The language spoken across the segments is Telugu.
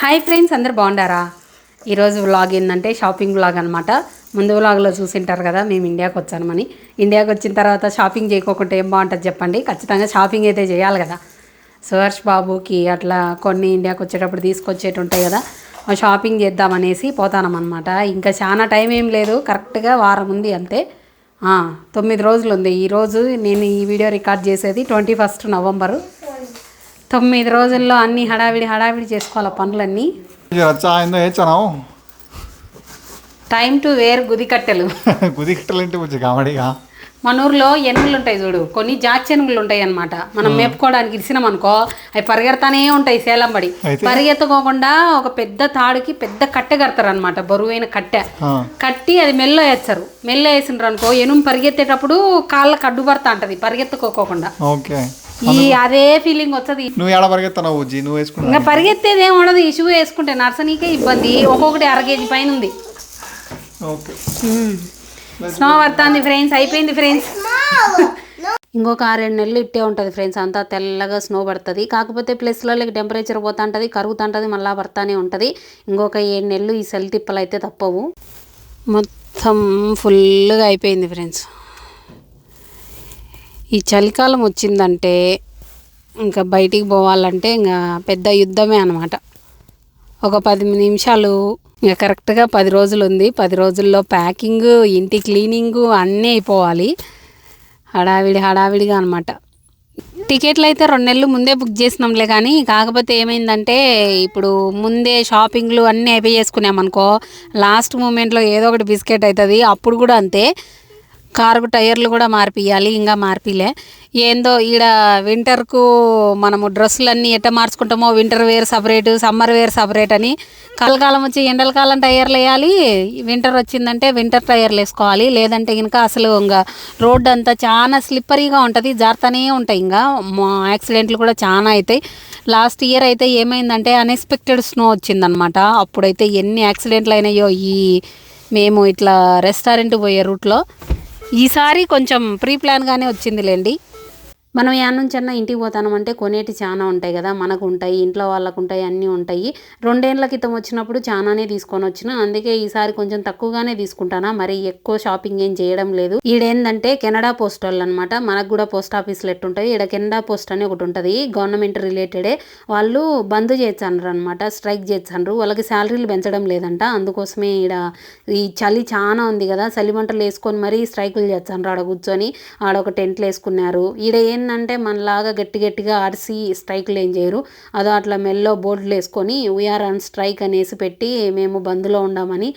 హాయ్ ఫ్రెండ్స్ అందరు బాగుండారా? ఈరోజు వ్లాగ్ ఏంటంటే షాపింగ్ వ్లాగ్ అనమాట ముందు వ్లాగ్లో చూసింటారు కదా మేము ఇండియాకి వచ్చామని. ఇండియాకి వచ్చిన తర్వాత షాపింగ్ చేయకోకుండా ఏం బాగుంటుంది చెప్పండి. ఖచ్చితంగా షాపింగ్ అయితే చేయాలి కదా. సుహర్ష్ బాబుకి అట్లా కొన్ని ఇండియాకి వచ్చేటప్పుడు తీసుకొచ్చేటి ఉంటాయి కదా షాపింగ్ చేద్దామనేసి పోతానమనమాట ఇంకా చాలా టైం ఏం లేదు కరెక్ట్గా వారం ఉంది అంతే. తొమ్మిది రోజులు ఉంది. ఈరోజు నేను ఈ వీడియో రికార్డ్ చేసేది ట్వంటీ ఫస్ట్ నవంబరు తొమ్మిది రోజుల్లో అన్ని హడావిడి హడావిడి చేసుకోవాలి పనులన్నీ? టైం టు వేర్ గుదికట్టెలు కుది కట్టలేంటి కొంచెం కామెడీగా మన ఊర్లో ఎనుగులు ఉంటాయి చూడు కొన్ని జాతి ఎనుగులు ఉంటాయి అన్నమాట. మనం మేపుకోవడానికి ఇరిసినాం అనుకో అవి పరిగెడతానే ఉంటాయి సేలంబడి అయితే? పరిగెత్తుకోకుండా ఒక పెద్ద తాడుకి పెద్ద కట్టె కడతారు అనమాట బరువైన కట్టె. కట్టి అది మెల్లో వేస్తారు మెల్లో వేసిండ్రు అనుకో ఎనుము పరిగెత్తేటప్పుడు కాళ్ళకి అడ్డు పడతా ఉంటది పరిగెత్తుకోకుండా ఓకే. ఈ అదే ఫీలింగ్ వస్తుంది. నువ్వు ఏడ పరిగెత్తావు ఉజ్జి నువ్వు వేసుకున్నా ఇంకా పరిగెత్తేది ఏమి ఉండదు ఈ షూ వేసుకుంటే నర్సనీకే ఇబ్బంది. ఒక్కొక్కటి అర కేజీ పైన ఉంది. ఓకే. స్నో పడుతుంది ఫ్రెండ్స్ అయిపోయింది ఫ్రెండ్స్ ఇంకొక ఆరేడు నెలలు ఇట్టే ఉంటుంది ఫ్రెండ్స్ అంతా తెల్లగా స్నో పడుతుంది. కాకపోతే ప్లస్లలో టెంపరేచర్ పోతా ఉంటుంది కరుగుతుంటుంది మళ్ళా పడతానే ఉంటుంది. ఇంకొక ఏడు నెలలు ఈ సెల్ తిప్పలు అయితే తప్పవు. మొత్తం ఫుల్గా అయిపోయింది ఫ్రెండ్స్ ఈ చలికాలం వచ్చిందంటే ఇంకా బయటికి పోవాలంటే ఇంకా పెద్ద యుద్ధమే అనమాట ఒక పది నిమిషాలు ఇంకా కరెక్ట్గా పది రోజులు ఉంది పది రోజుల్లో ప్యాకింగ్ ఇంటి క్లీనింగ్ అన్నీ అయిపోవాలి. హడావిడి హడావిడిగా అనమాట టికెట్లు అయితే రెండు నెలలు ముందే బుక్ చేసినాంలే కానీ కాకపోతే ఏమైందంటే ఇప్పుడు ముందే షాపింగ్లు అన్నీ అయిపోయి చేసుకున్నామనుకో లాస్ట్ మూమెంట్లో ఏదో ఒకటి బిస్కెట్ అవుతుంది అప్పుడు కూడా అంతే. కారుకు టైర్లు కూడా మార్పియాలి ఇంకా మార్పిలే. ఏందో ఈడ వింటర్కు మనము డ్రెస్సులన్నీ ఎట్ట మార్చుకుంటామో winter wear separate summer wear separate అని. కాలం వచ్చి ఎండల కాలం టైర్లు వేయాలి వింటర్ వచ్చిందంటే వింటర్ టైర్లు వేసుకోవాలి లేదంటే ఇంకా అసలు ఇంకా రోడ్డు అంతా చాలా స్లిప్పరీగా ఉంటుంది జారుతూనే ఉంటాయి. ఇంకా మా యాక్సిడెంట్లు కూడా చాలా అవుతాయి లాస్ట్ ఇయర్ అయితే ఏమైందంటే అన్ఎక్స్పెక్టెడ్ స్నో వచ్చిందనమాట. అప్పుడైతే ఎన్ని యాక్సిడెంట్లు అయినాయో ఈ మేము ఇట్లా రెస్టారెంట్ పోయే రూట్లో. ఈసారి కొంచెం ప్రీ ప్లాన్గానే వచ్చిందిలేండి. మనం యాడ్ ఇంటికి అన్న ఇంటికి కొనేటి చాలా ఉంటాయి కదా మనకు ఉంటాయి ఇంట్లో వాళ్ళకు ఉంటాయి అన్నీ ఉంటాయి. రెండేళ్ళ క్రితం వచ్చినప్పుడు చాలానే తీసుకొని వచ్చిన అందుకే ఈసారి కొంచెం తక్కువగానే తీసుకుంటానా. మరి ఎక్కువ షాపింగ్ ఏం చేయడం లేదు. ఈడేందంటే కెనడా పోస్ట్ వాళ్ళు అనమాట మనకు కూడా పోస్ట్ ఆఫీస్లు ఎట్టుంటాయి ఈడ కెనడా పోస్ట్ అని ఒకటి ఉంటుంది. గవర్నమెంట్ రిలేటెడే. వాళ్ళు బంద్ చేచ్చండ్రు అనమాట స్ట్రైక్ చేచ్చండ్రు వాళ్ళకి శాలరీలు పెంచడం లేదంట. అందుకోసమే ఈడ ఈ చలి చాలా ఉంది కదా చలి మంటలు వేసుకొని మరీ స్ట్రైకులు చేస్తాను ఆడ కూర్చొని. ఆడ ఒక టెంట్లు వేసుకున్నారు ఈడ ఏం ఏంటంటే మనలాగా గట్టి గట్టిగా ఆడిసి స్ట్రైక్లు ఏం చేయరు. అదో అట్లా మెల్లో బోర్డులు వేసుకొని వీఆర్ ఆన్ స్ట్రైక్ అనేసి పెట్టి మేము బంద్లో ఉండామని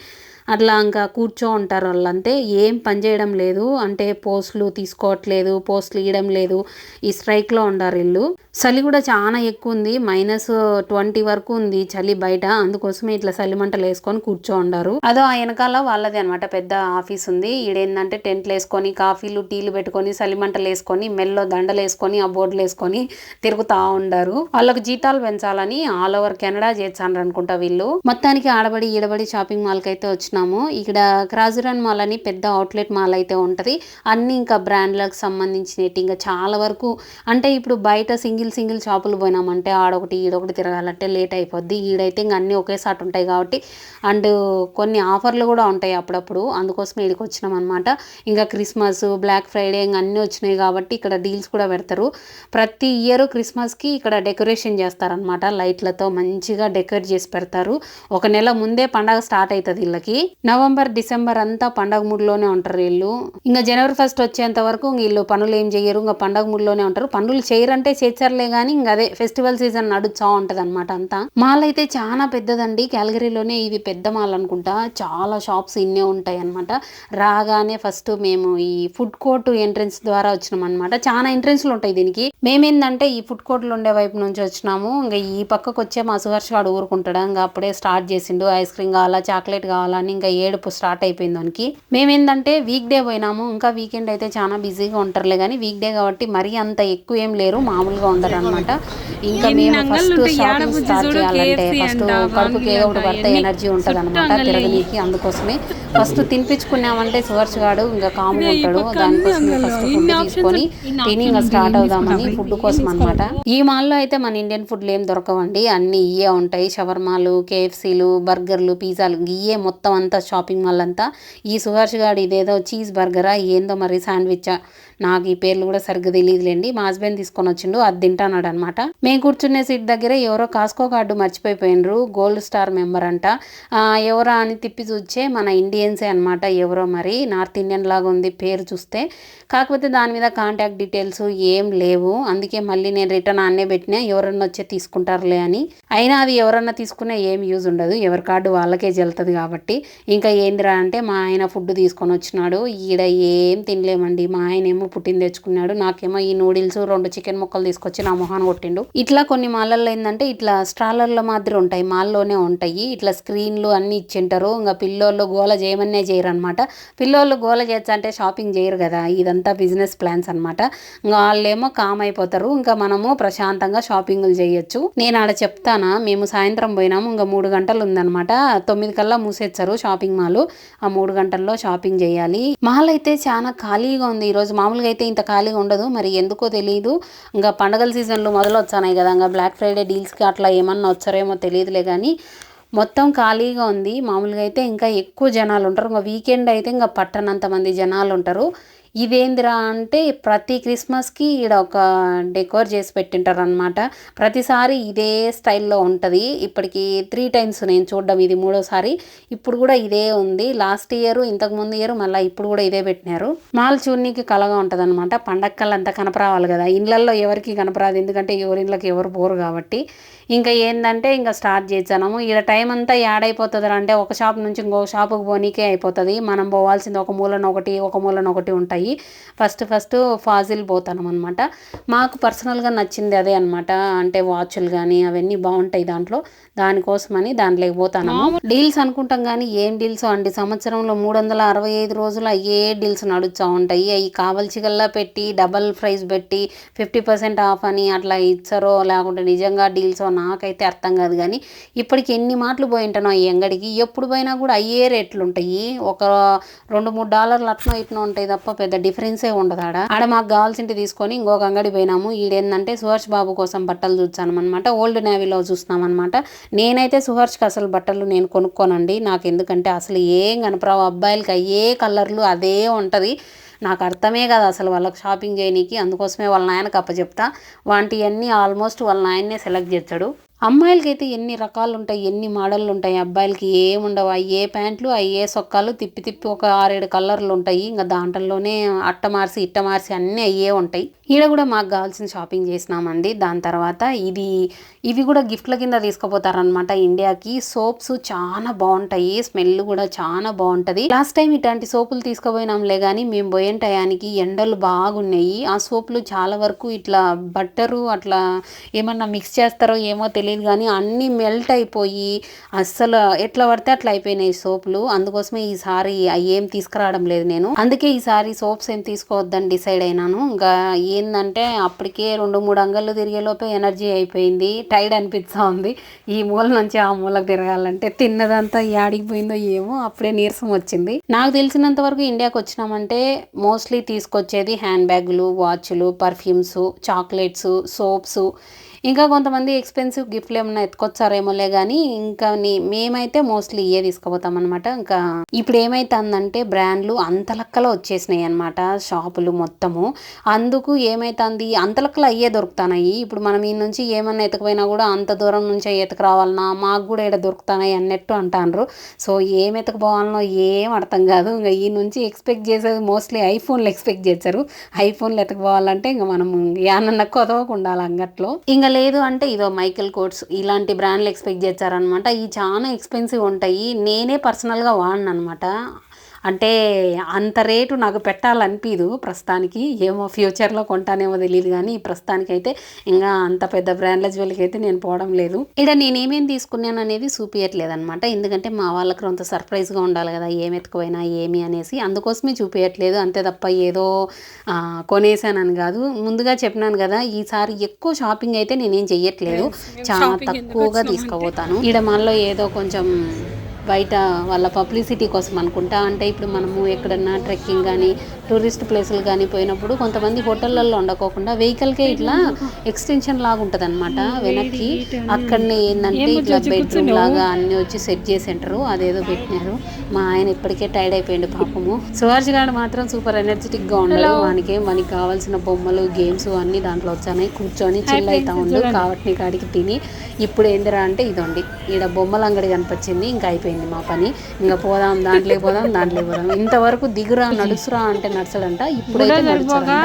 అట్లా ఇంకా కూర్చో ఉంటారు వాళ్ళంతే. ఏం పని చేయడం లేదు. అంటే పోస్టులు తీసుకోవట్లేదు. పోస్టులు ఇవ్వడం లేదు. ఈ స్ట్రైక్లో ఉండారు వీళ్ళు. చలి కూడా చాలా ఎక్కువ ఉంది. మైనస్ ట్వంటీ వరకు ఉంది చలి బయట. అందుకోసమే ఇట్లా చలి మంటలు వేసుకొని కూర్చో ఉండారు అదో ఆ వెనకాల వాళ్ళది అనమాట పెద్ద ఆఫీస్ ఉంది. ఈడేందంటే టెంట్లు వేసుకొని కాఫీలు టీలు పెట్టుకొని చలి మంటలు వేసుకొని మెల్లో దండలు వేసుకొని ఆ బోర్డులు వేసుకొని తిరుగుతా ఉండారు. వాళ్ళకి జీతాలు పెంచాలని ఆల్ ఓవర్ కెనడా చేస్తాను అనుకుంటా వీళ్ళు. మొత్తానికి ఆడబడి ఈడబడి షాపింగ్ మాల్కి అయితే వచ్చినాము. ఇక్కడ క్రాజురన్ మాల్ అని పెద్ద అవుట్లెట్ మాల్ అయితే ఉంటది. అన్ని ఇంకా బ్రాండ్లకు సంబంధించినట్టు ఇంకా చాలా వరకు అంటే ఇప్పుడు బయట సింగిల్ సింగిల్ షాపులు పోయినామంటే ఆడొకటి ఈడొకటి తిరగాలంటే లేట్ అయిపోద్ది. ఈడైతే ఇంకా అన్నీ ఒకేసారి ఉంటాయి కాబట్టి అండ్ కొన్ని ఆఫర్లు కూడా ఉంటాయి అప్పుడప్పుడు. అందుకోసం ఈడికి వచ్చినాం అనమాట ఇంకా క్రిస్మస్ బ్లాక్ ఫ్రైడే ఇంకా అన్నీ వచ్చినాయి కాబట్టి ఇక్కడ డీల్స్ కూడా పెడతారు. ప్రతి ఇయర్ క్రిస్మస్కి ఇక్కడ డెకరేషన్ చేస్తారనమాట లైట్లతో మంచిగా డెకరేట్ చేసి పెడతారు. ఒక నెల ముందే పండగ స్టార్ట్ అవుతుంది వీళ్ళకి నవంబర్ డిసెంబర్ అంతా పండగ మూడులోనే ఉంటారు వీళ్ళు. ఇంకా జనవరి ఫస్ట్ వచ్చేంత వరకు వీళ్ళు పనులు ఏం చేయరు ఇంకా పండగ మూడులోనే ఉంటారు. పనులు చేయరంటే చేర్చర్లే కానీ ఇంకా అదే ఫెస్టివల్ సీజన్ నడుచా ఉంటది అనమాట అంతా. మాల్ అయితే చాలా పెద్దదండి. క్యాలగరీలోనే ఇది పెద్ద మాల్ అనుకుంటా. చాలా షాప్స్ ఇన్నే ఉంటాయి అనమాట రాగానే ఫస్ట్ మేము ఈ ఫుడ్ కోర్ట్ ఎంట్రన్స్ ద్వారా వచ్చినాం అనమాట చాలా ఎంట్రన్స్లు ఉంటాయి దీనికి. మేమేందంటే ఈ ఫుడ్ కోర్ట్లో ఉండే వైపు నుంచి వచ్చినాము. ఇంకా ఈ పక్కకు వచ్చే మా సుహర్ష వాడు ఊరుకుంటాడు. ఇంకా అప్పుడే స్టార్ట్ చేసిండు. ఐస్ క్రీమ్ కావాలా చాక్లెట్ కావాలా అని ఇంకా ఏడుపు స్టార్ట్ అయిపోయింది దానికి. మేమేందంటే వీక్ డే పోయినాము. ఇంకా వీకెండ్ అయితే చాలా బిజీగా ఉంటారులే కానీ వీక్ డే కాబట్టి మరీ అంత ఎక్కువ ఏం లేరు. మామూలుగా ఉంటారు అనమాట ఇంకా మేము ఫస్ట్ షాపింగ్ స్టార్ట్ చేయాలంటే ఫస్ట్ కడుపుకి ఏదో ఒకటి పడితే ఎనర్జీ ఉంటుంది అనమాట తిరగనీకి అందుకోసమే. ఫస్ట్ తినిపించుకున్నామంటే సువర్చ్ గాడు ఇంకా కాముగా ఉంటాడు. దానికోసమే ఫస్ట్ ఫుడ్ తీసుకొని తిని ఇంకా స్టార్ట్ అవుదామని ఫుడ్ కోసం అనమాట ఈ మాల్లో అయితే మన ఇండియన్ ఫుడ్లు ఏం దొరకవండి. అన్ని ఇయే ఉంటాయి. షవర్మాలు కేఎఫ్సీలు బర్గర్లు పిజ్జాలు ఇయే మొత్తం అంతా షాపింగ్ మాల్ అంతా. ఈ సుహర్ష్ గాడు ఇదేదో చీజ్ బర్గరా ఏందో మరి శాండ్విచ్ నాకు ఈ పేర్లు కూడా సరిగ్గా తెలియదులేండి మా హస్బెండ్ తీసుకొని వచ్చిండు. అది తింటాన్నాడు అనమాట మేము కూర్చునే సీట్ దగ్గర ఎవరో కాస్కో కార్డు మర్చిపోయిపోయినరు గోల్డ్ స్టార్ మెంబర్ అంట. ఎవరా అని తిప్పి చూచే మన ఇండియన్సే అనమాట ఎవరో మరి. నార్త్ ఇండియన్ లాగా ఉంది పేరు చూస్తే. కాకపోతే దాని మీద కాంటాక్ట్ డీటెయిల్స్ ఏం లేవు. అందుకే మళ్ళీ నేను రిటర్న్ ఆన్నే పెట్టినా ఎవరన్నా వచ్చి తీసుకుంటారులే అని. అయినా అది ఎవరన్నా తీసుకునే ఏం యూజ్ ఉండదు. ఎవరి కార్డు వాళ్ళకే చెల్తుంది కాబట్టి. ఇంకా ఏందిరా అంటే మా ఆయన ఫుడ్ తీసుకొని వచ్చినాడు. ఈడ ఏం తినలేమండి. మా ఆయన ఏమో పుట్టింది తెచ్చుకున్నాడు. నాకేమో ఈ నూడిల్స్ రెండు చికెన్ ముక్కలు తీసుకొచ్చి నా మొహాన్ని కొట్టిండు. ఇట్లా కొన్ని మాలల్లో ఏంటంటే ఇట్లా స్ట్రాలర్ల మాదిరి ఉంటాయి మాల్లోనే ఉంటాయి. ఇట్లా స్క్రీన్లు అన్ని ఇచ్చింటారు. ఇంకా పిల్లోళ్ళు గోల చేయమనే చేయరు అనమాట పిల్లోళ్ళు గోల చేయొచ్చు అంటే షాపింగ్ చేయరు కదా. ఇదంతా బిజినెస్ ప్లాన్స్ అనమాట ఇంకా వాళ్ళేమో కామ్ అయిపోతారు. ఇంకా మనము ప్రశాంతంగా షాపింగ్లు చేయొచ్చు. నేను ఆడ చెప్తానా మేము సాయంత్రం పోయినాము ఇంకా మూడు గంటలు ఉందన్నమాట. తొమ్మిది కల్లా మూసేస్తారు షాపింగ్ మాల్. ఆ మూడు గంటల్లో షాపింగ్ చేయాలి. మాల్ అయితే చాలా ఖాళీగా ఉంది. ఈరోజు మామూలుగా అయితే ఇంత ఖాళీగా ఉండదు. మరి ఎందుకో తెలియదు ఇంకా పండగల సీజన్లు మొదలు వచ్చాయి కదా ఇంకా బ్లాక్ ఫ్రైడే డీల్స్కి అట్లా ఏమన్నా వచ్చారేమో తెలియదులే కానీ మొత్తం ఖాళీగా ఉంది. మామూలుగా అయితే ఇంకా ఎక్కువ జనాలు ఉంటారు. ఇంకా వీకెండ్ అయితే ఇంకా పట్టనంత మంది జనాలు ఉంటారు. ఇదేందిరా అంటే ప్రతి క్రిస్మస్కి ఈడ ఒక డెకోర్ చేసి పెట్టింటారు అనమాట ప్రతిసారి ఇదే స్టైల్లో ఉంటుంది. ఇప్పటికి త్రీ టైమ్స్ నేను చూడడం ఇది మూడోసారి. ఇప్పుడు కూడా ఇదే ఉంది. లాస్ట్ ఇయర్ ఇంతకు ముందు ఇయర్ మళ్ళీ ఇప్పుడు కూడా ఇదే పెట్టినారు. మాల్ చూడనీకి కలగా ఉంటుంది అనమాట పండక్కలంతా కనపరావాలి కదా. ఇళ్ళల్లో ఎవరికి కనపరాదు. ఎందుకంటే ఎవరి ఇళ్ళకి ఎవరు పోరు కాబట్టి. ఇంకా ఏంటంటే ఇంకా స్టార్ట్ చేసాము ఈడ టైం అంతా యాడ్ అయిపోతుంది అంటే ఒక షాప్ నుంచి ఇంకొక షాపుకి పోనీకే అయిపోతుంది. మనం పోవాల్సింది ఒక మూలన ఒకటి ఒక మూలన ఒకటి ఉంటాయి. ఫస్ట్ ఫస్ట్ ఫాజిల్ పోతాం అనమాట మాకు పర్సనల్గా నచ్చింది అదే అనమాట అంటే వాచ్లు కానీ అవన్నీ బాగుంటాయి దాంట్లో. దానికోసమని దాంట్లోకి పోతాను. డీల్స్ అనుకుంటాం కానీ ఏం డీల్స్? అండి సంవత్సరంలో మూడు వందల అరవై ఐదు రోజులు అయ్యే డీల్స్ నడుస్తూ ఉంటాయి. అవి కావలసిగల్లా పెట్టి డబల్ ప్రైస్ పెట్టి ఫిఫ్టీ పర్సెంట్ ఆఫ్ అని అట్లా ఇచ్చారో లేకుంటే నిజంగా డీల్సో నాకైతే అర్థం కాదు కానీ ఇప్పటికి ఎన్ని మాటలు పోయింటానో ఈ అంగడికి ఎప్పుడు పోయినా కూడా అయ్యే రేట్లు ఉంటాయి. ఒక రెండు మూడు డాలర్లు అట్నో ఇట్నో ఉంటాయి తప్ప పెద్ద డిఫరెన్సే ఉండదు ఆడ. ఆడ మాకు కావాల్సింటి తీసుకొని ఇంకొక అంగడి పోయినాము. ఈడేందంటే సుహర్ష్ బాబు కోసం బట్టలు చూసాను అనమాట ఓల్డ్ నేవీలో చూస్తున్నాం అనమాట నేనైతే సుహర్ష్కి అసలు బట్టలు నేను కొనుక్కోనండి. నాకు ఎందుకంటే అసలు ఏం కనపరావు అబ్బాయిలకి అయ్యే కలర్లు అదే ఉంటుంది. నాకు అర్థమే కాదు అసలు వాళ్ళకి షాపింగ్ చేయనీకి. అందుకోసమే వాళ్ళ నాయనకి అప్పచెప్తా వాటివన్నీ ఆల్మోస్ట్ వాళ్ళ నాయనే సెలెక్ట్ చేస్తాడు. అమ్మాయిలకైతే ఎన్ని రకాలు ఉంటాయి ఎన్ని మోడళ్ళు ఉంటాయి అబ్బాయిలకి ఏముండవు. అవి ఏ ప్యాంట్లు ఏ సొక్కాలు తిప్పి తిప్పి ఒక ఆరేడు కలర్లు ఉంటాయి ఇంకా దాంట్లోనే అట్ట మార్చి ఇట్ట మార్చి అన్నీ అయ్యే ఉంటాయి. ఈడ కూడా మాకు కావాల్సిన షాపింగ్ చేసినామండి. దాని తర్వాత ఇది ఇవి కూడా గిఫ్ట్ల కింద తీసుకుపోతారనమాట ఇండియాకి. సోప్స్ చాలా బాగుంటాయి. స్మెల్ కూడా చాలా బాగుంటది. లాస్ట్ టైం ఇట్లాంటి సోపులు తీసుకుపోయినాంలే కానీ మేము పోయిన టయానికి ఎండలు బాగున్నాయి. ఆ సోపులు చాలా వరకు ఇట్లా బట్టరు అట్లా ఏమన్నా మిక్స్ చేస్తారో ఏమో తెలియదు. కానీ అన్నీ మెల్ట్ అయిపోయి అస్సలు ఎట్లా పడితే అట్లా అయిపోయినాయి సోపులు. అందుకోసమే ఈసారి అవి ఏం తీసుకురావడం లేదు నేను. అందుకే ఈసారి సోప్స్ ఏం తీసుకోవద్దని డిసైడ్ అయినాను. ఇంకా ఏంటంటే అప్పటికే రెండు మూడు అంగళ్ళు తిరిగేలోపే ఎనర్జీ అయిపోయింది. టైర్డ్ అనిపిస్తూ ఉంది. ఈ మూల నుంచి ఆ మూలకు తిరగాలంటే తిన్నదంతా యాడికిపోయిందో ఏమో అప్పుడే నీరసం వచ్చింది. నాకు తెలిసినంత వరకు ఇండియాకి వచ్చినామంటే మోస్ట్లీ తీసుకొచ్చేది హ్యాండ్ బ్యాగులు వాచ్లు పర్ఫ్యూమ్స్ చాక్లెట్స్ సోప్స్. ఇంకా కొంతమంది ఎక్స్పెన్సివ్ గిఫ్ట్లు ఏమన్నా ఎత్తుకొచ్చారేమోలే కానీ ఇంకా మేమైతే మోస్ట్లీ ఇయే తీసుకుపోతాం అనమాట ఇంకా ఇప్పుడు ఏమైతుందంటే బ్రాండ్లు అంతలక్కలో వచ్చేసినాయి అనమాట షాపులు మొత్తము. అందుకు ఏమైతుంది? అంతలక్కలు అయ్యే దొరుకుతున్నాయి ఇప్పుడు మనం ఈ నుంచి ఏమన్నా ఎతకపోయినా కూడా అంత దూరం నుంచి ఎతకరావాలన్నా మాకు కూడా ఇక్కడ దొరుకుతున్నాయి అన్నట్టు అంటారు సో ఏం ఎతకపోవాలనో ఏం అర్థం కాదు. ఇంకా ఈ నుంచి ఎక్స్పెక్ట్ చేసేది మోస్ట్లీ ఐఫోన్లు ఎక్స్పెక్ట్ చేశారు ఐఫోన్లు ఎతకపోవాలంటే ఇంకా మనం యానన్న కొదవకు ఉండాలి అంగట్లో ఇంకా లేదు అంటే ఇదో మైకిల్ కోట్స్ ఇలాంటి బ్రాండ్లు ఎక్స్పెక్ట్ చేస్తారనమాట ఇవి చాలా ఎక్స్పెన్సివ్ ఉంటాయి. నేనే పర్సనల్గా వాడినమాట అంటే అంత రేటు నాకు పెట్టాలనిపించదు ప్రస్తుతానికి. ఏమో ఫ్యూచర్లో కొంటానేమో తెలియదు కానీ ప్రస్తుతానికి అయితే ఇంకా అంత పెద్ద బ్రాండ్ల జ్యువెలరీకి అయితే నేను పోవడం లేదు. ఇక్కడ నేను ఏమేమి తీసుకున్నాను అనేది చూపించట్లేదు అనమాట ఎందుకంటే మా వాళ్ళకి కొంత సర్ప్రైజ్గా ఉండాలి కదా ఏం ఎత్తుకుపోయినా ఏమి అనేసి. అందుకోసమే చూపించట్లేదు అంతే తప్ప ఏదో కొనేసానని కాదు. ముందుగా చెప్పినాను కదా ఈసారి ఎక్కువ షాపింగ్ అయితే నేనేం చెయ్యట్లేదు. చాలా తక్కువగా తీసుకుపోతాను. ఈడ మనలో ఏదో కొంచెం బయట వాళ్ళ పబ్లిసిటీ కోసం అనుకుంటా. అంటే ఇప్పుడు మనము ఎక్కడన్నా ట్రెక్కింగ్ కానీ టూరిస్ట్ ప్లేసులు కానీ పోయినప్పుడు కొంతమంది హోటళ్ళల్లో ఉండకోకుండా వెహికల్కే ఇట్లా ఎక్స్టెన్షన్ లాగా ఉంటుంది అనమాట వెనక్కి. అక్కడనే ఏంటంటే ఇట్లా బెడ్రూమ్ లాగా అన్ని వచ్చి సెట్ చేసింటారు. అదేదో పెట్టినారు. మా ఆయన ఇప్పటికే టైర్డ్ అయిపోయిండు పాపము. సుహార్జ్ గారు మాత్రం సూపర్ ఎనర్జెటిక్గా ఉండడు. మనకి మనకి కావాల్సిన బొమ్మలు గేమ్స్ అన్ని దాంట్లో వచ్చాయి కూర్చొని చిల్ అవుతా ఉండు. కాబట్టి కాడికి తిని. ఇప్పుడు ఏందిరా అంటే ఇదండి. ఈడ బొమ్మల అంగడి కనిపించింది. ఇంకా అయిపోయింది. మా పని. ఇంకా పోదాం దాంట్లో పోదాం దాంట్లో పోదాం. ఇంతవరకు దిగురా నడుసురా అంటే నడచడంట ఇప్పుడైతే నడుచాడంట.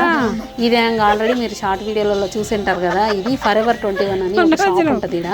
ఇదే ఆల్రెడీ మీరు షార్ట్ వీడియోలలో చూసింటారు కదా ఇది ఫర్ ఎవర్ ట్వంటీ వన్ అని ఒక షాప్ ఉంటుంది ఈడ.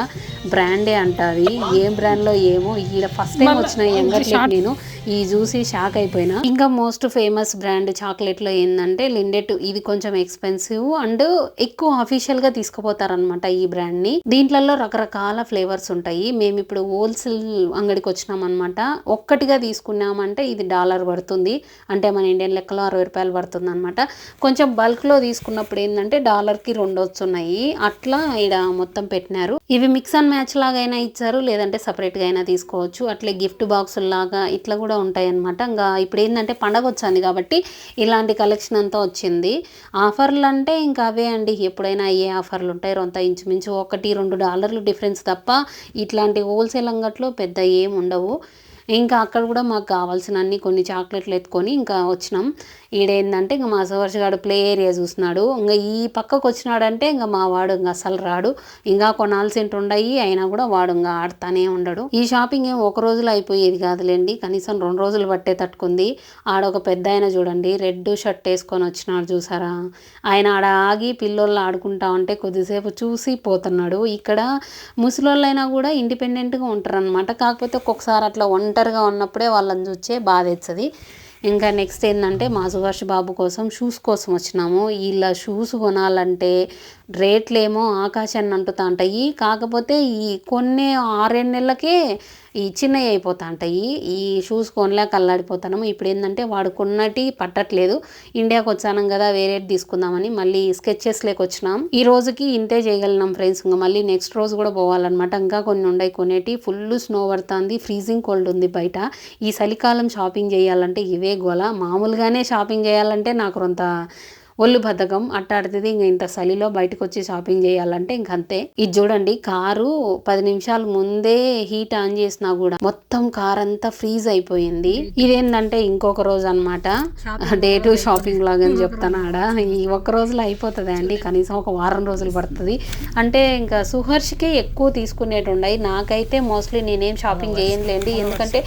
బ్రాండే అంట అది. ఏం బ్రాండ్లో ఏమో ఈడ ఫస్ట్ టైం వచ్చిన ఎంగట్లేదు నేను ఈ చూసి షాక్ అయిపోయినా. ఇంకా మోస్ట్ ఫేమస్ బ్రాండ్ చాక్లెట్లో ఏంటంటే లిండెట్ ఇది కొంచెం ఎక్స్పెన్సివ్ అండ్ ఎక్కువ అఫీషియల్గా తీసుకుపోతారనమాట ఈ బ్రాండ్ని. దీంట్లలో రకరకాల ఫ్లేవర్స్ ఉంటాయి. మేము ఇప్పుడు హోల్సేల్ అంగడికి అనమాట ఒక్కటిగా తీసుకున్నామంటే ఇది డాలర్ పడుతుంది. అంటే మన ఇండియన్ లెక్కలో అరవై రూపాయలు పడుతుంది అనమాట కొంచెం బల్క్లో తీసుకున్నప్పుడు ఏంటంటే డాలర్కి రెండు వస్తున్నాయి అట్లా ఇక్కడ మొత్తం పెట్టినారు. ఇవి మిక్స్ అండ్ మ్యాచ్ లాగా అయినా ఇచ్చారు లేదంటే సపరేట్గా అయినా తీసుకోవచ్చు. అట్లే గిఫ్ట్ బాక్స్ లాగా ఇట్లా కూడా ఉంటాయి అనమాట ఇంకా ఇప్పుడు ఏంటంటే పండగ వచ్చింది కాబట్టి ఇలాంటి కలెక్షన్ అంతా వచ్చింది. ఆఫర్లు అంటే ఇంకా అవే అండి. ఎప్పుడైనా ఏ ఆఫర్లు ఉంటాయి. రొంత ఇంచుమించు ఒకటి రెండు డాలర్లు డిఫరెన్స్ తప్ప ఇట్లాంటి హోల్సేల్ అంగట్లో పెద్ద ఏం ఉండవు ఇంకా అక్కడ కూడా మాకు కావాల్సిన అన్ని కొన్ని చాక్లెట్లు ఎత్తుకొని ఇంకా వచ్చినాం. ఈడేందంటే ఇంకా మా సోర్స్ ప్లే ఏరియా చూస్తున్నాడు. ఇంకా ఈ పక్కకు వచ్చినాడంటే ఇంకా మా వాడు ఇంకా అసలు రాడు. ఇంకా కొనాల్సింటి ఉండయి అయినా కూడా వాడు ఇంకా ఆడుతానే ఉండడు. ఈ షాపింగ్ ఏం ఒక రోజులో అయిపోయేది కాదులేండి. కనీసం రెండు రోజులు పట్టే తట్టుకుంది. ఆడ ఒక పెద్ద ఆయన చూడండి రెడ్ షర్ట్ వేసుకొని వచ్చినాడు చూసారా? ఆయన ఆడ ఆగి పిల్లోళ్ళు ఆడుకుంటా ఉంటే కొద్దిసేపు చూసి పోతున్నాడు. ఇక్కడ ముసలోళ్ళైనా కూడా ఇండిపెండెంట్గా ఉంటారు అనమాట కాకపోతే ఒక్కొక్కసారి అట్లా ఒంటరిగా ఉన్నప్పుడే వాళ్ళని చూచే బాధ ఇంకా నెక్స్ట్ ఏంటంటే మా సుభాష్ బాబు కోసం షూస్ కోసం వచ్చినాము. వీళ్ళ షూస్ కొనాలంటే రేట్లేమో ఆకాశాన్ని అంటుతా ఉంటాయి. కాకపోతే ఈ కొన్ని ఆరేడు నెలలకే ఈ చిన్నవి అయిపోతా ఉంటాయి ఈ షూస్ కొనలేక అల్లాడిపోతాను ఇప్పుడు ఏంటంటే వాడు కొన్నటి పట్టట్లేదు ఇండియాకి వచ్చాను కదా వేరే తీసుకుందామని మళ్ళీ స్కెచెస్ వచ్చినాం. ఈ రోజుకి ఇంతే చేయగలిగినాం ఫ్రెండ్స్. ఇంకా మళ్ళీ నెక్స్ట్ రోజు కూడా పోవాలన్నమాట. ఇంకా కొన్ని ఉన్నాయి కొనేటి ఫుల్ స్నో పడుతుంది. ఫ్రీజింగ్ కోల్డ్ ఉంది బయట. ఈ చలికాలం షాపింగ్ చేయాలంటే ఇవే గోల. మామూలుగానే షాపింగ్ చేయాలంటే నాకు కొంత ఒళ్ళు బద్ధకం అట్టాడుతుంది. ఇంక ఇంత చలిలో బయటకు వచ్చి షాపింగ్ చేయాలంటే ఇంక అంతే. ఇది చూడండి కారు పది నిమిషాల ముందే హీట్ ఆన్ చేసినా కూడా మొత్తం కార్ అంతా ఫ్రీజ్ అయిపోయింది. ఇదేంటంటే ఇంకొక రోజు అనమాట డే టు షాపింగ్ లాగా అని చెప్తాను ఆడ ఈ ఒక్క రోజులో అయిపోతుంది అండి? కనీసం ఒక వారం రోజులు పడుతుంది. అంటే ఇంకా సుహర్ష్కే ఎక్కువ తీసుకునేటున్నాయి నాకైతే మోస్ట్లీ నేనేం షాపింగ్ చేయనులేండి. ఎందుకంటే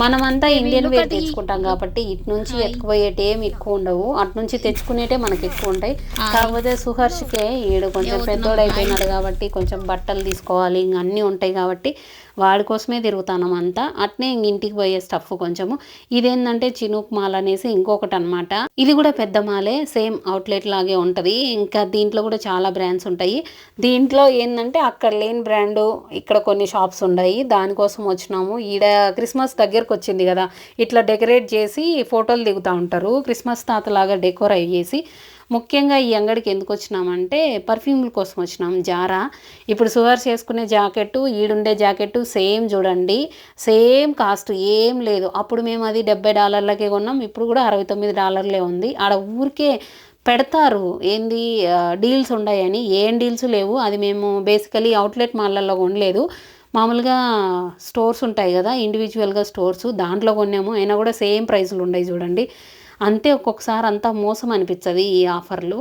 మనమంతా ఇండియన్ వేర్ తెచ్చుకుంటాం కాబట్టి ఇటు నుంచి ఎత్తుకుపోయేటి ఏమి ఎక్కువ ఉండవు. అటు నుంచి తెచ్చుకునేటే మనకి ఎక్కువ ఉంటాయి. కాకపోతే సుహర్ష్కే ఈడు కొంచెం పెద్దోడు అయిపోయినాడు కాబట్టి కొంచెం బట్టలు తీసుకోవాలి ఇంక అన్నీ ఉంటాయి కాబట్టి వాడి కోసమే తిరుగుతాను అంతా. అట్నే ఇంటికి పోయే స్టఫ్ కొంచెము. ఇదేంటంటే చినుక్ మాల్ అనేసి ఇంకొకటి అనమాట ఇది కూడా పెద్ద మాలే సేమ్ అవుట్లెట్ లాగే ఉంటుంది. ఇంకా దీంట్లో కూడా చాలా బ్రాండ్స్ ఉంటాయి. దీంట్లో ఏంటంటే అక్కడ లేని బ్రాండ్ ఇక్కడ కొన్ని షాప్స్ ఉన్నాయి దానికోసం వచ్చినాము. ఈడ క్రిస్మస్ దగ్గరకు వచ్చింది కదా. ఇట్లా డెకరేట్ చేసి ఫోటోలు దిగుతూ ఉంటారు. క్రిస్మస్ తాతలాగా డెకోర్ అయ్యేసి ముఖ్యంగా ఈ అంగడికి ఎందుకు వచ్చినామంటే పర్ఫ్యూమ్ల కోసం వచ్చినాం. జారా. ఇప్పుడు సువర్స్ చేసుకునే జాకెట్ ఈడుండే జాకెట్ సేమ్ చూడండి. సేమ్ కాస్ట్ ఏం లేదు. అప్పుడు మేము అది డెబ్బై డాలర్లకే కొన్నాం. ఇప్పుడు కూడా అరవై తొమ్మిది డాలర్లే ఉంది. ఆడ ఊరికే పెడతారు. ఏంది డీల్స్ ఉన్నాయని ఏం డీల్స్ లేవు. అది మేము బేసికలీ అవుట్లెట్ మాల్లలో కొనలేదు. మామూలుగా స్టోర్స్ ఉంటాయి కదా ఇండివిజువల్గా స్టోర్స్. దాంట్లో కొన్నాము. అయినా కూడా సేమ్ ప్రైస్లు ఉన్నాయి చూడండి. అంతే ఒక్కొక్కసారి అంతా మోసం అనిపించదు ఈ ఆఫర్లు.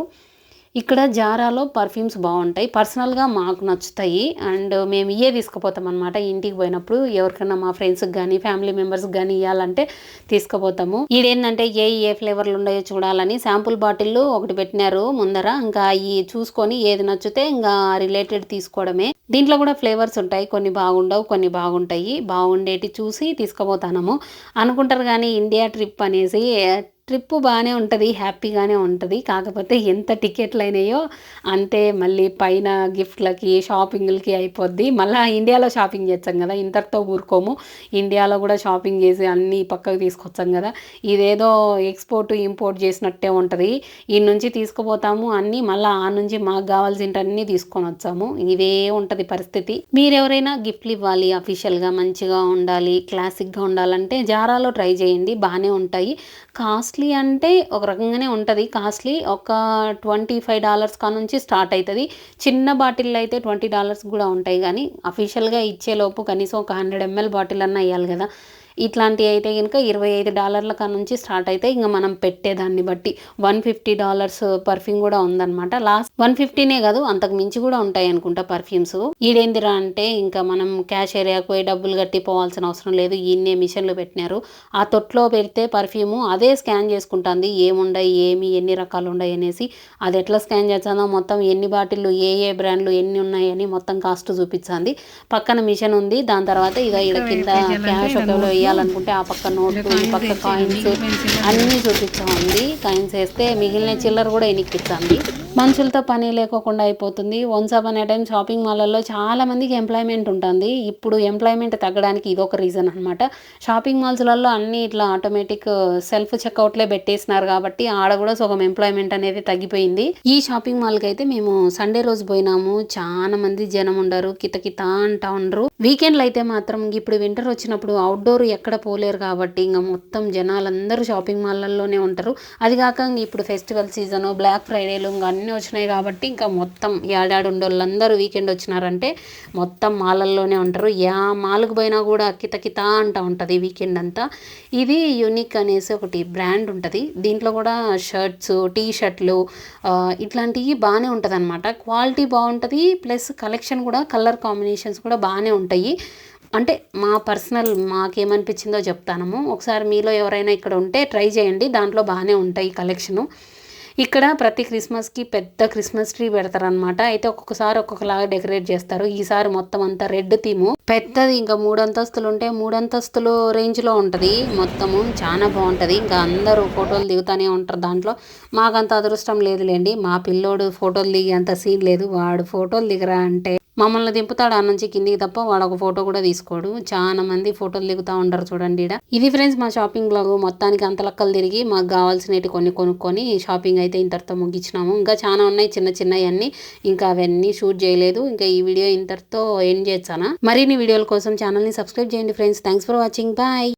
ఇక్కడ జారాలో పర్ఫ్యూమ్స్ బాగుంటాయి. పర్సనల్గా మాకు నచ్చుతాయి. అండ్ మేము ఇయే తీసుకుపోతాం అనమాట ఇంటికి పోయినప్పుడు ఎవరికైనా మా ఫ్రెండ్స్కి కానీ ఫ్యామిలీ మెంబర్స్కి కానీ ఇవ్వాలంటే తీసుకుపోతాము. ఈడేంటంటే ఏ ఏ ఫ్లేవర్లు ఉన్నాయో చూడాలని శాంపుల్ బాటిల్ ఒకటి పెట్టినారు ముందర. ఇంకా అవి చూసుకొని ఏది నచ్చితే ఇంకా రిలేటెడ్ తీసుకోవడమే. దీంట్లో కూడా ఫ్లేవర్స్ ఉంటాయి. కొన్ని బాగుండవు కొన్ని బాగుంటాయి. బాగుండేటి చూసి తీసుకుపోతాము అనుకుంటారు కానీ ఇండియా ట్రిప్ అనేసి ట్రిప్ బాగానే ఉంటుంది హ్యాపీగానే ఉంటుంది. కాకపోతే ఎంత టికెట్లు అయినాయో అంతే మళ్ళీ పైన గిఫ్ట్లకి షాపింగ్లకి అయిపోద్ది. మళ్ళీ ఇండియాలో షాపింగ్ చేస్తాం కదా ఇంతటితో ఊరుకోము. ఇండియాలో కూడా షాపింగ్ చేసి అన్నీ పక్కకు తీసుకొచ్చాం కదా. ఇదేదో ఎక్స్పోర్ట్ ఇంపోర్ట్ చేసినట్టే ఉంటుంది. ఈ నుంచి తీసుకుపోతాము అన్నీ మళ్ళీ ఆ నుంచి మాకు కావాల్సినవన్నీ తీసుకొని వచ్చాము. ఇదే ఉంటుంది పరిస్థితి. మీరెవరైనా గిఫ్ట్లు ఇవ్వాలి అఫీషియల్గా మంచిగా ఉండాలి క్లాసిక్గా ఉండాలంటే జారాలో ట్రై చేయండి. బాగానే ఉంటాయి. కాస్ట్ కాస్ట్లీ అంటే ఒక రకంగానే ఉంటుంది. కాస్ట్లీ ఒక ట్వంటీ ఫైవ్ డాలర్స్ కా నుంచి స్టార్ట్ అవుతుంది చిన్న బాటిల్ అయితే ట్వంటీ డాలర్స్ కూడా ఉంటాయి. కానీ అఫీషియల్గా ఇచ్చేలోపు కనీసం ఒక హండ్రెడ్ ఎంఎల్ బాటిల్ అన్న ఇవ్వాలి కదా. ఇట్లాంటివి అయితే కనుక ఇరవై ఐదు డాలర్ల కా నుంచి స్టార్ట్ అయితే ఇంకా మనం పెట్టేదాన్ని బట్టి వన్ ఫిఫ్టీ డాలర్స్ పర్ఫ్యూమ్ కూడా ఉందన్నమాట. లాస్ట్ వన్ ఫిఫ్టీనే కాదు అంతకు మించి కూడా ఉంటాయి అనుకుంటా పర్ఫ్యూమ్స్. ఈడేందిరా అంటే ఇంకా మనం క్యాష్ ఏరియాకి పోయి డబ్బులు కట్టి పోవాల్సిన అవసరం లేదు ఈయన్నే మిషన్లు పెట్టినారు. ఆ తొట్లో పెడితే పర్ఫ్యూము అదే స్కాన్ చేసుకుంటుంది ఏముండయి ఏమి ఎన్ని రకాలు ఉన్నాయి అనేసి. అది ఎట్లా స్కాన్ చేస్తుందో మొత్తం ఎన్ని బాటిల్లు ఏ ఏ బ్రాండ్లు ఎన్ని ఉన్నాయని మొత్తం కాస్ట్ చూపించింది పక్కన మిషన్ ఉంది దాని తర్వాత ఇక ఇక్కడ కింద క్యాష్ ఒకవేళ వేయాలనుకుంటే ఆ పక్క నోట్లు ఈ పక్క కాయిన్స్ అన్నీ చూపించామండి. కాయిన్స్ వేస్తే మిగిలిన చిల్లర కూడా ఎనిక్కిచ్చాంది మనుషులతో పని లేకోకుండా అయిపోతుంది. వన్స్ అన్ టైం షాపింగ్ మాల్లలో చాలా మందికి ఎంప్లాయ్మెంట్ ఉంటుంది. ఇప్పుడు ఎంప్లాయ్మెంట్ తగ్గడానికి ఇదొక రీజన్ అనమాట షాపింగ్ మాల్స్లలో అన్ని ఇట్లా ఆటోమేటిక్ సెల్ఫ్ చెక్అవుట్లే పెట్టేసినారు కాబట్టి ఆడ కూడా సగం ఎంప్లాయ్మెంట్ అనేది తగ్గిపోయింది. ఈ షాపింగ్ మాల్కి అయితే మేము సండే రోజు పోయినాము. చాలా మంది జనం ఉండరు. కితకిత అంటా ఉండరు. వీకెండ్లో అయితే మాత్రం ఇప్పుడు వింటర్ వచ్చినప్పుడు అవుట్డోర్ ఎక్కడ పోలేరు కాబట్టి ఇంకా మొత్తం జనాలందరూ షాపింగ్ మాల్లలోనే ఉంటారు. అది కాక ఇప్పుడు ఫెస్టివల్ సీజను బ్లాక్ ఫ్రైడేలు ఇంకా అన్నీ వచ్చినాయి కాబట్టి ఇంకా మొత్తం ఏడాడు ఉండోళ్ళందరూ వీకెండ్ వచ్చినారంటే మొత్తం మాలల్లోనే ఉంటారు. యా మాల్కి పోయినా కూడా కితకిత అంటూ ఉంటుంది వీకెండ్ అంతా. ఇది యూనిక్ అనేసి ఒకటి బ్రాండ్ ఉంటుంది. దీంట్లో కూడా షర్ట్స్ టీ షర్ట్లు ఇట్లాంటివి బాగానే ఉంటుంది అనమాట క్వాలిటీ బాగుంటుంది ప్లస్ కలెక్షన్ కూడా కలర్ కాంబినేషన్స్ కూడా బాగానే ఉంటాయి. అంటే మా పర్సనల్ మాకేమనిపించిందో చెప్తాను ఒకసారి మీలో ఎవరైనా ఇక్కడ ఉంటే ట్రై చేయండి. దాంట్లో బాగానే ఉంటాయి కలెక్షను. ఇక్కడ ప్రతి క్రిస్మస్కి పెద్ద క్రిస్మస్ ట్రీ పెడతారనమాట అయితే ఒక్కొక్కసారి ఒక్కొక్కలాగా డెకరేట్ చేస్తారు. ఈసారి మొత్తం అంతా రెడ్ థీము. పెద్దది ఇంకా మూడు అంతస్తులు ఉంటే మూడు అంతస్తులు రేంజ్లో ఉంటుంది. మొత్తము చాలా బాగుంటుంది. ఇంకా అందరూ ఫోటోలు దిగుతూనే ఉంటారు దాంట్లో. మాకంత అదృష్టం లేదులేండి. మా పిల్లోడు ఫోటోలు దిగే అంత సీన్ లేదు. వాడు ఫోటోలు దిగరా అంటే మమ్మల్ని దింపుతాడు ఆ నుంచి కిందికి తప్ప వాడు ఒక ఫోటో కూడా తీసుకోడు. చాలా మంది ఫోటోలు దిగుతూ ఉంటారు చూడండి ఈడ. ఇది ఫ్రెండ్స్ మా షాపింగ్ బ్లాగ్. మొత్తానికి అంత లక్కలు తిరిగి మాకు కావాల్సినవి కొన్ని కొనుక్కొని షాపింగ్ అయితే ఇంతటితో ముగించినాము. ఇంకా చాలా ఉన్నాయి చిన్న చిన్నవి అన్ని ఇంకా అవన్నీ షూట్ చేయలేదు. ఇంకా ఈ వీడియో ఇంతటితో ఎండ్ చేస్తానా. మరిన్ని వీడియోల కోసం ఛానల్ని సబ్స్క్రైబ్ చేయండి friends. Thanks for watching. Bye.